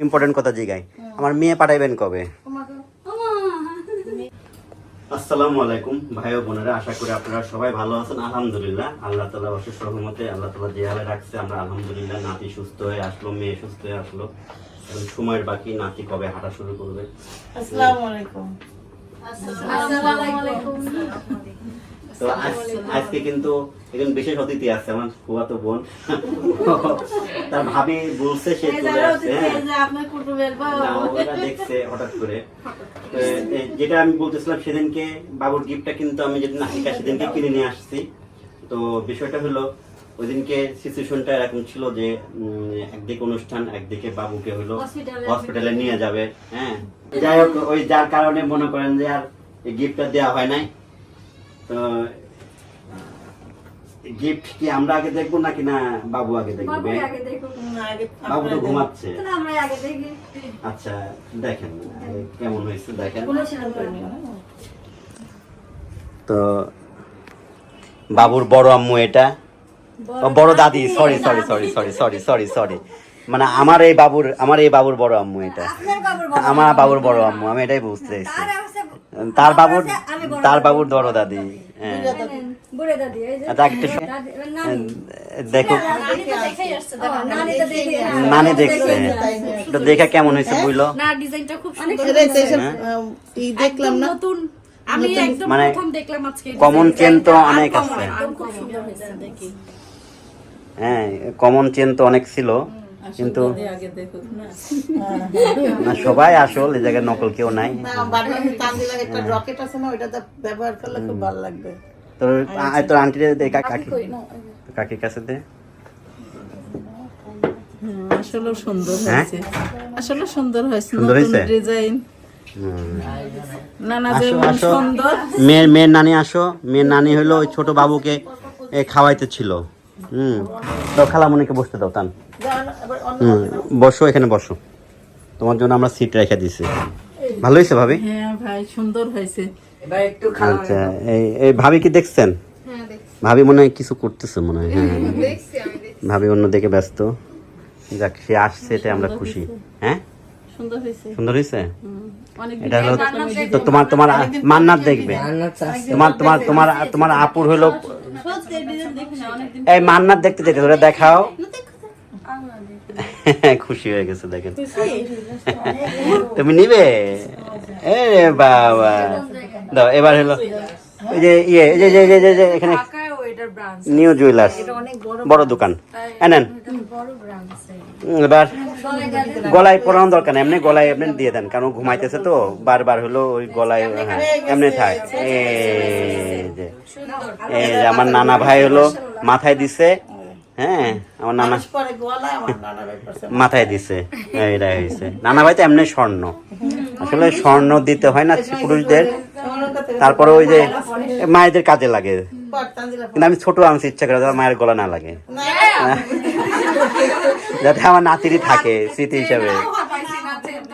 Important কথা জিগাই। আমার মেয়ে পাঠাইবেন কবে? আসসালামু আলাইকুম ভাই ও বোনেরা আশা করি আপনারা সবাই ভালো আছেন। আলহামদুলিল্লাহ আল্লাহ তালা অশেষ রহমতে আল্লাহ তালা যে হালে রাখছে আমরা আলহামদুলিল্লাহ নাতি সুস্থ হয়ে আসলো মেয়ে সুস্থ হয়ে আসলো। এখন সময়ের বাকি নাতি কবে হাঁটা শুরু করবে? আসসালামু আলাইকুম। তো আজ- আজকে কিন্তু একজন বিশেষ অতিথি আছে আমার ফুয়াতো বোন। তার ভাবি বলছে সে চলে আসছে। হ্যাঁ কুটুমের না, দেখছে হঠাৎ করে। যেটা আমি বলতেছিলাম সেদিনকে বাবুর গিফটটা কিন্তু আমি যেদিন আসিকা সেদিনকে কিনে নিয়ে আসছি। তো বিষয়টা হলো ওই দিনকে সিচুয়েশনটা এরকম ছিল যে একদিকে অনুষ্ঠান একদিকে বাবুকে হলো হসপিটালে নিয়ে যাবে। হ্যাঁ। যাই হোক ওই যার কারণে মনে করেন যে আর গিফটটা দেওয়া হয় নাই। তো গিফট কি আমরা আগে দেখব নাকি না বাবু আগে দেখবে? বাবু তো ঘুমাচ্ছে। আচ্ছা দেখেন কেমন হয়েছে দেখেন। তো বাবুর বড় আম্মু এটা? বড় দাদি sorry sorry sorry sorry sorry sorry sorry মানে আমার এই বাবুর আমার এই বাবুর বড় আম্মু এটা। আমার বাবুর বড় আম্মু আমি এটাই বুঝতে চাইছি। তার বাবুর তার বাবুর বড় দাদি হ্যাঁ। আচ্ছা। দেখো। নানি তো দেখেই আসছে, দেখো, নানি তো দেখেই আসছে। নানি দেখছে তো দেখে কেমন হয়েছে বুঝলো? না ডিজাইনটা খুব সুন্দর এটাই তো এসব, হ্যাঁ। আহ, ই দেখলাম না। নতুন মানে প্রথম দেখলাম আজকে এই কমন চেন তো অনেক আছে। হ্যাঁ কমন চেন তো অনেক ছিল। কিন্তু না? সবাই আসল এই জায়গায় নকল কেউ নাই। না বাড়ি তানজিলার একটা রকেট আছে না ওইটাতে ব্যবহার করলে খুব ভালো লাগবে। তোর আ- তোর আন্টি কাকি। কাকির কাছে দে। আসলে সুন্দর হ্যাঁ? হয়েছে। আসলে সুন্দর হয়েছে নতুন ডিজাইন। মেয়ের মেয়ের নানি আসো। মেয়ের নানি হলো ওই ছোট বাবুকে এ, খাওয়াইতে ছিল হুম। তো খালামণিকে বসতে দাও তান বসো এখানে বসো। তোমার জন্য আমরা সিট রেখে দিছি ভালো হয়েছে ভাবি? হ্যাঁ ভাই সুন্দর হয়েছে। আচ্ছা এই এই ভাবি কি দেখছেন? ভাবি মনে হয় কিছু করতেছে মনে হয় হ্যাঁ। ভাবি অন্য দিকে ব্যস্ত। যাক সে আসছে এতে আমরা খুশি। হ্যাঁ? সুন্দর হয়েছে। সুন্দর হয়েছে? অনেক এটা হলো তো তোমার তোমার মান্নাত দেখবে। তোমার তোমার তোমার তোমার আপুর হলো এই মান্নার দেখতে যেতে ধরে দেখাও। খুশি হয়ে গেছে, দেখেন। তুমি নিবে? এ বাবা। দাও, এবার হলো এই যে ইয়ে এই যে যে যে- যে- এখানে নিউ জুয়েলার্স, বড় দোকান। এনেন এবার গলায় পরানো দরকার এমনি গলায় এমনি দিয়ে দেন, কারণ ঘুমাইতেছে তো, বারবার হলো ওই গলায়, এমনি থাক। এই যে, আমার নানা ভাই হলো মাথায় দিছে হ্যাঁ আমার নানা মাথায়। দিছে। এটা হয়েছে নানা ভাই তো এমনি স্বর্ণ। আসলে স্বর্ণ দিতে হয় না পুরুষদের। তারপরে ওই যে মায়েদের কাজে লাগে। কিন্তু আমি ছোট আনছি ইচ্ছা করে মায়ের গলা না লাগে। যাতে আমার নাতিরই থাকে স্মৃতি হিসাবে।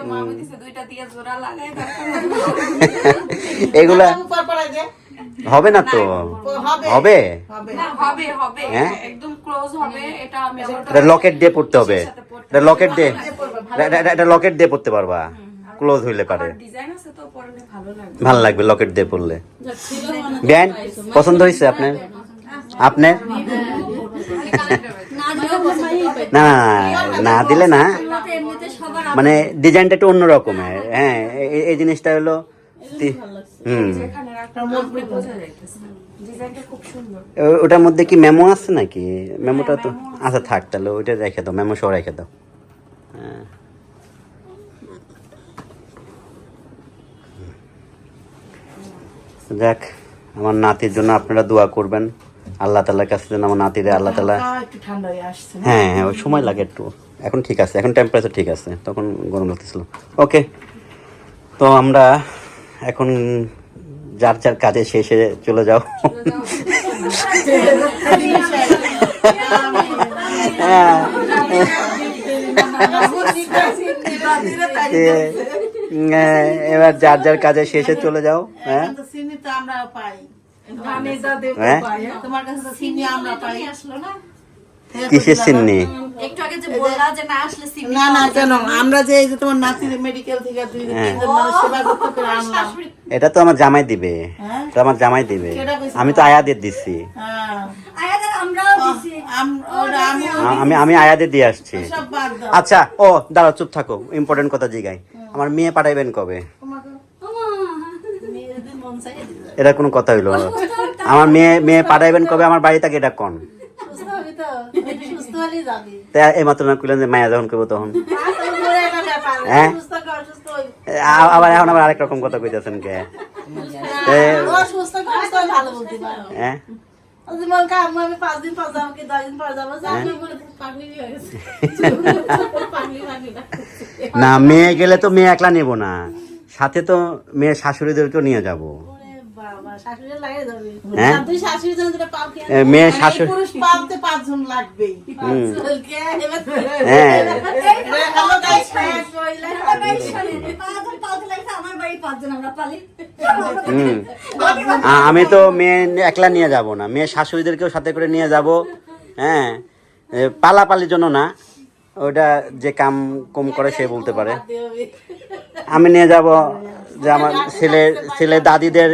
এগুলা উপর পড়াই দে হবে না তো? হবে? হবে? হবে। না হবে হবে। হ্যাঁ? একদম ক্লোজ হবে এটা আমি আবার এটা লকেট দিয়ে পড়তে হবে। এটা লকেট দিয়ে এটা- এটা- এটা লকেট দিয়ে পড়তে পারবা। ক্লোজ হইলে পারে। ডিজাইন আছে তো পরলে ভালো লাগবে। লকেট দিয়ে পড়লে। বেআইন পছন্দ হয়েছে আপনার? আপনার। না না, না দিলে না আমরা তো এমনিতে সবার মানে ডিজাইনটা একটু অন্য রকমের হ্যাঁ। এই জিনিসটা হলো হুম। ওটার মধ্যে কি মেমো আছে নাকি? মেমোটা তো আচ্ছা থাক তাহলে ওইটা রেখে দাও মেমো সহ রেখে দাও। হ্যাঁ। যাক আমার নাতির জন্য আপনারা দোয়া করবেন। আল্লাহ তালার কাছে যেন আমার নাতিরে আল্লাহ তালা হয়ে? হ্যাঁ হ্যাঁ ওই সময় লাগে একটু। এখন ঠিক আছে এখন টেম্পারেচার ঠিক আছে তখন গরম লাগতেছিল। ওকে তো আমরা এখন যার যার কাজে শেষে চলে যাও। হ্যাঁ। এবার যার যার কাজে শেষে চলে যাও হ্যাঁ। হ্যাঁ। কিসের সিন্নি? না না না কেন? আমরা যে এই যে তোমার নাতির মেডিকেল থেকে দুই হ্যাঁ। তিনজন মানুষ সেবা করতে করে আনলাম। এটা তো আমার জামাই দিবে। হ্যাঁ? এটা আমার জামাই দিবে। আমি তো আয়াদের দিচ্ছি হ্যাঁ। দিছি। আমি আমি আয়াদের দিয়ে আসছি। সব বাদ দাও। আচ্ছা ও দাঁড়াও চুপ থাকো। ইম্পর্টেন্ট কথা জিগাই। আমার মেয়ে পাঠাইবেন কবে? মন। এটা কোনো কথা হইল না। আমার মেয়ে মেয়ে পাঠাইবেন কবে? আমার বাড়ি থেকে এটা কন? না কইলেন যে মায়া যখন করব তখন। হ্যাঁ? আবার এখন আবার আরেক রকম কথা কইতেছেন কে? পারো। হ্যাঁ। না মেয়ে গেলে তো মেয়ে একলা নেব না। সাথে তো মেয়ের শাশুড়িদেরকেও নিয়ে যাব। মেয়ে শাশুড়ি- হ্যাঁ। পালি হুম। আমি তো মেয়ে একলা নিয়ে যাব না। মেয়ে শাশুড়িদেরকেও সাথে করে নিয়ে যাব। হ্যাঁ। পালাপালির জন্য না। ওটা যে কাম কম করে সে বলতে পারে। আমি নিয়ে যাব যে আমার ছেলে ছেলে দাদিদের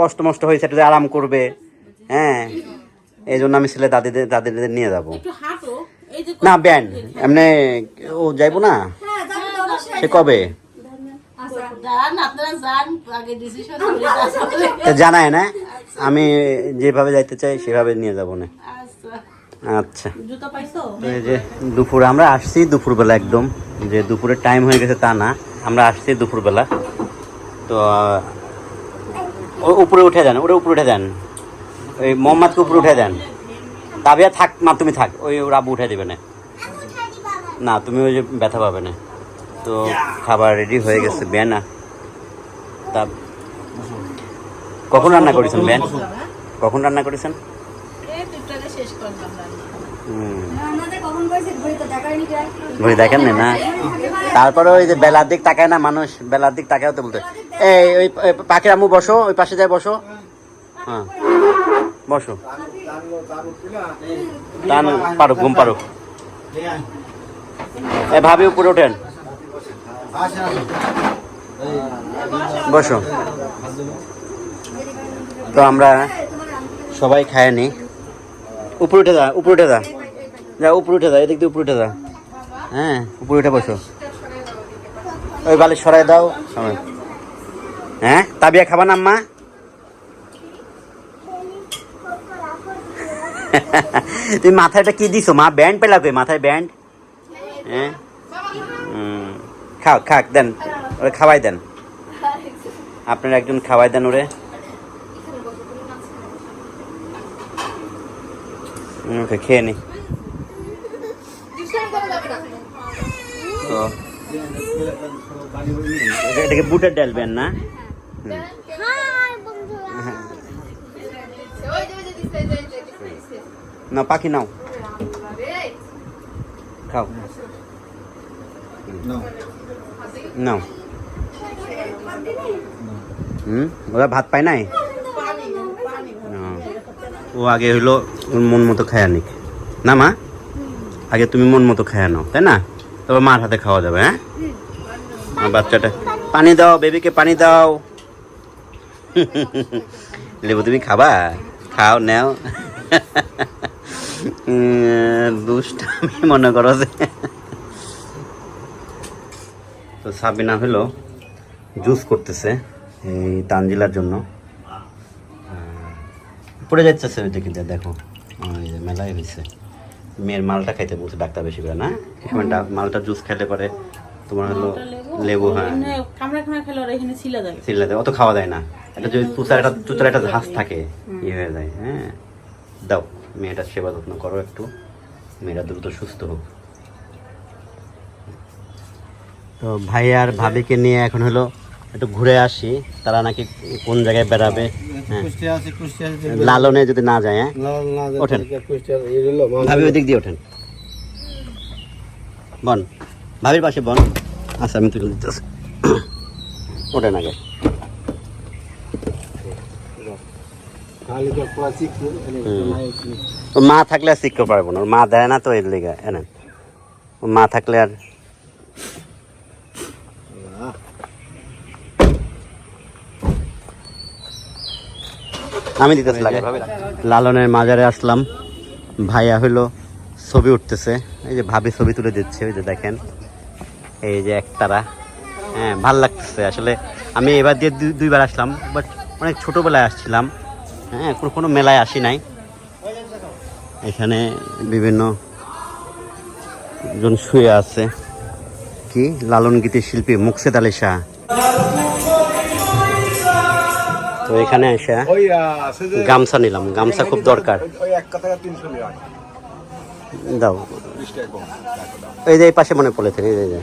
কষ্ট মষ্ট হয়েছে একটু আরাম করবে। হ্যাঁ এই জন্য আমি ছেলে দাদিদের দাদিদের নিয়ে যাব। একটু হাঁটো, এই যে না ব্যান এমনি ও যাইবো না? হ্যাঁ যাব তো অবশ্যই। সে কবে? আচ্ছা জানায় না আমি যেভাবে যাইতে চাই সেভাবে নিয়ে যাব না। আচ্ছা। আচ্ছা। এই যে দুপুর আমরা আসছি দুপুরবেলা একদম। যে দুপুরের টাইম হয়ে গেছে তা না আমরা আসছি দুপুরবেলা। তো উপরে উঠে দেন ওটা উপরে উঠে দেন ওই মোহাম্মদকে উপরে উঠে দেন তাবিয়া থাক মা তুমি থাক ওই ওর আব্বু উঠে দেবে না। না তুমি ওই যে ব্যথা পাবে না। তো খাবার রেডি হয়ে গেছে বেনা তা কখন রান্না করেছেন বেন? কখন রান্না করেছেন? নি দেখেন না? না তারপরে ওই যে বেলার দিক তাকায় না মানুষ? বেলার দিক তাকায় তো বলতে। এই ওই পাখির আম্মু বসো ওই পাশে যায় বসো। হ্যাঁ। বসো। টান পারুক ঘুম পারুক এ ভাবি উপরে ওঠেন। বসো। তো আমরা সবাই খায় নি। উপরে উঠে যা উপরে উঠে যা। যা উপরে উঠে যা এদিক দিয়ে উপরে উঠে যা। হ্যাঁ উপরে উঠে বসো। ওই বালি সরাই দাও। সরাই। হ্যাঁ? তাবিয়া খাবা না, আম্মা? তুমি মাথায় এটা কি দিছো, মা? ব্যান্ড পেলা কই? মাথায় ব্যান্ড? হ্যাঁ। খাও, খাক, দেন। ওরে খাওয়াই দেন। আপনার একজন খাওয়াই দেন ওরে। ওকে খেয়ে নি। এটাকে বুটের ডালবেন না। না পাখি নাও খাও নাও হুম ওরা ভাত পায় নাই? না। ও আগে হইল মন মতো খায়া নিক। না মা? আগে তুমি মন মতো খায়া নাও তাই না? তবে মার হাতে খাওয়া যাবে হ্যাঁ? বাচ্চাটা পানি দাও বেবিকে পানি দাও। লেবু তুমি খাবা? খাও নেও। উম, দুষ্টামি মনে করো যে। তো সাবিনা হলো জুস করতেছে এই তানজিলার জন্য। পড়ে যাচ্ছে ওইটা কিন্তু দেখো। ওই যে মেলায় হয়েছে। মেয়ের মালটা খাইতে বলছে ডাক্তার বেশি করে না? ডা- মালটা জুস খাইতে পারে তোমার হলো লেবু হ্যাঁ। খেলে এখানে ছিলা যাবে অত খাওয়া যায় না। এটা যদি তুষার একটা তুচার একটা ঘাস থাকে ইয়ে হয়ে যায় হ্যাঁ? দাও মেয়েটার সেবা যত্ন করো একটু, মেয়েটা দ্রুত সুস্থ হোক। তো ভাই আর ভাবিকে নিয়ে এখন হলো একটু ঘুরে আসি, তারা নাকি কোন জায়গায় বেড়াবে হ্যাঁ? লালনে যদি না যায় হ্যাঁ? ওঠেন। ভাবি ওই দিক দিয়ে ওঠেন। বন, ভাবির পাশে বন। আচ্ছা আমি তুলে দিতেছি। ওঠেন আগে নাহলে তো ক্লাসিক ওর মা থাকলে আর শিখতে পারব না মা দেয় না তো এর লেগে এনে। মা থাকলে আর আমি দিতেছি লাগে। লালনের মাজারে আসলাম ভাইয়া হইল ছবি উঠতেছে এই যে ভাবি ছবি তুলে দিচ্ছে ওই যে দেখেন এই যে একতারা। হ্যাঁ ভালো লাগতেছে আসলে আমি এবার দিয়ে দুই- দুইবার আসলাম বাট অনেক ছোটোবেলায় আসছিলাম হ্যাঁ কোনো কোনো মেলায় আসি নাই। এখানে বিভিন্ন জন শুয়ে আছে। কি? লালন গীতির শিল্পী মুকসেদ আলী শাহ। তো এখানে আসা গামছা নিলাম। গামছা খুব দরকার। দাও। এই যে এই পাশে মনে পড়েছে এই যে,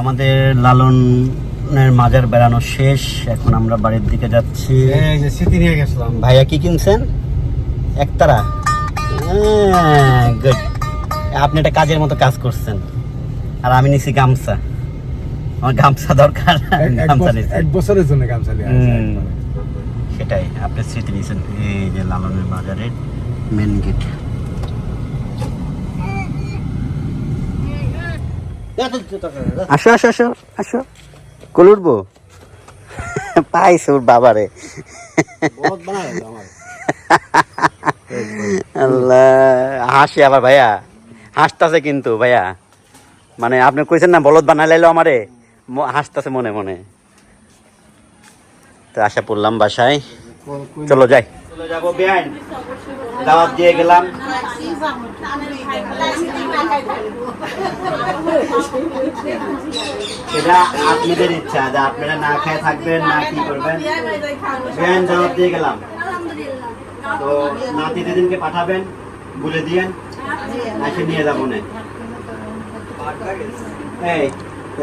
আমাদের যে আমাদের মাজার বেড়ানো শেষ এখন আমরা বাড়ির দিকে যাচ্ছি। এই যে স্মৃতি নিয়ে গেছিলাম। ভাইয়া কি কিনছেন? একতারা? গুড আপনি একটা কাজের মতো কাজ করছেন। আর আমি নিছি গামছা। আমার গামছা দরকার। গামছা নিছি। এক বছরের জন্য গামছা নিয়ে হুম, সেটাই আপনি স্মৃতি নিয়েছেন এই যে লালনের বাজারের মেন গেট আসো। আসো আসো আসো। কোল উঠবো? পাইছে ওর বাবারে। আল্লাহ হাসি আবার ভাইয়া। হাসতাছে কিন্তু ভাইয়া। মানে আপনি কইছেন না বলদ বানাই লাইলো আমারে? ম- হাসতাছে মনে মনে। তো আশা পড়লাম বাসায়। চলো যাই। চলে যাব বিয়ান দাওয়াত দিয়ে গেলাম। এটা আপনাদের ইচ্ছা যে আপনারা না খেয়ে থাকবেন না কি করবেন। বিয়ান দাওয়াত দিয়ে গেলাম। তো নাতি দিদিনকে পাঠাবেন বলে দিয়েন এসে নিয়ে যাব না। এই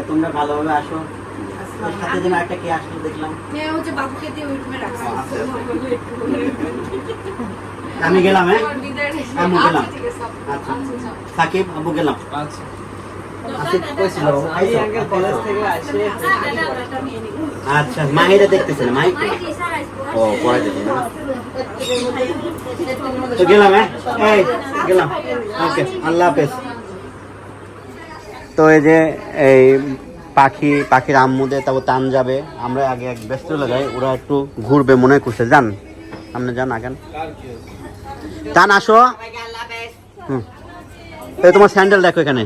তোমরা ভালোভাবে আসো। সাথে যেন একটা কে আসলো দেখলাম। রাখছে আমি গেলাম হ্যাঁ? আম্মু গেলাম। আচ্ছা। সাকিব আব্বু গেলাম। আচ্ছা। মাহিরা দেখতেছে না ও তো গেলাম হ্যাঁ? এই গেলাম। ওকে আল্লাহ হাফেজ। তো এই যে এই পাখি পাখির আম্মুদের তারপর টান যাবে। আমরা আগে এক ব্যস্ত লাগাই ওরা একটু ঘুরবে মনে করছে। যান আপনি যান আগান। টান আসো। হুম। এই তোমার স্যান্ডেল দেখো এখানে।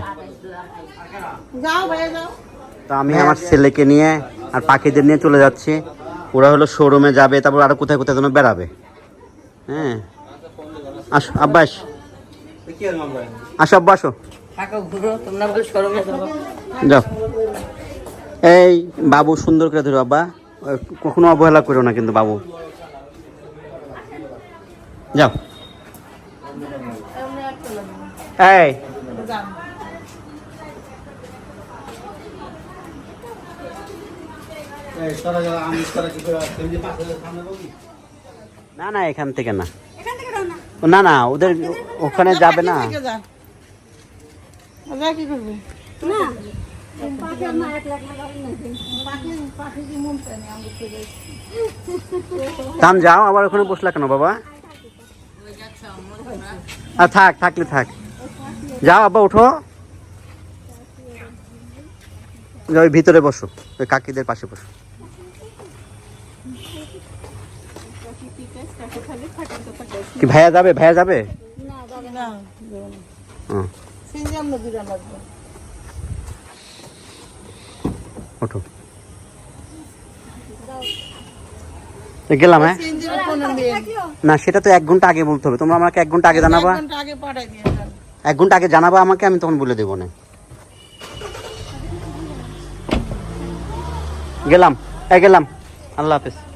যাও ভাইয়া যাও। তো আমি আমার ছেলেকে নিয়ে আর পাখিদের নিয়ে চলে যাচ্ছি। ওরা হলো শোরুমে যাবে তারপর আরও কোথায় কোথায় যেন বেড়াবে। হ্যাঁ। আসো আব্বাস আসো আব্বা আসো। যাও। এই বাবু সুন্দর করে ধরো আব্বা। কখনো অবহেলা করো না কিন্তু বাবু। যাও এই যাও তারা যারা আমি তারা কি করে আসছে? এই যে পাশে সামনে বলি না না এখান থেকে না। না। না ওদের ওখানে যাবে না। কি করবি? না। যাও আবার ওখানে বসলা কেন বাবা? আর থাক থাকলে থাক। যাও আব্বা উঠো। যাও, ওই ভিতরে বসো। ওই কাকিদের পাশে বসো। কি ভাইয়া যাবে? ভাইয়া যাবে? না যাবে না। হুম, সিনজি আমরা দুটা লাগবে ওঠো। গেলাম হ্যাঁ? না সেটা তো এক ঘণ্টা আগে বলতে হবে। তোমরা আমাকে এক ঘণ্টা আগে জানাবা? এক ঘণ্টা আগে জানাবা আমাকে, আমি তখন বলে দেবো না। গেলাম এ গেলাম। আল্লাহ হাফেজ।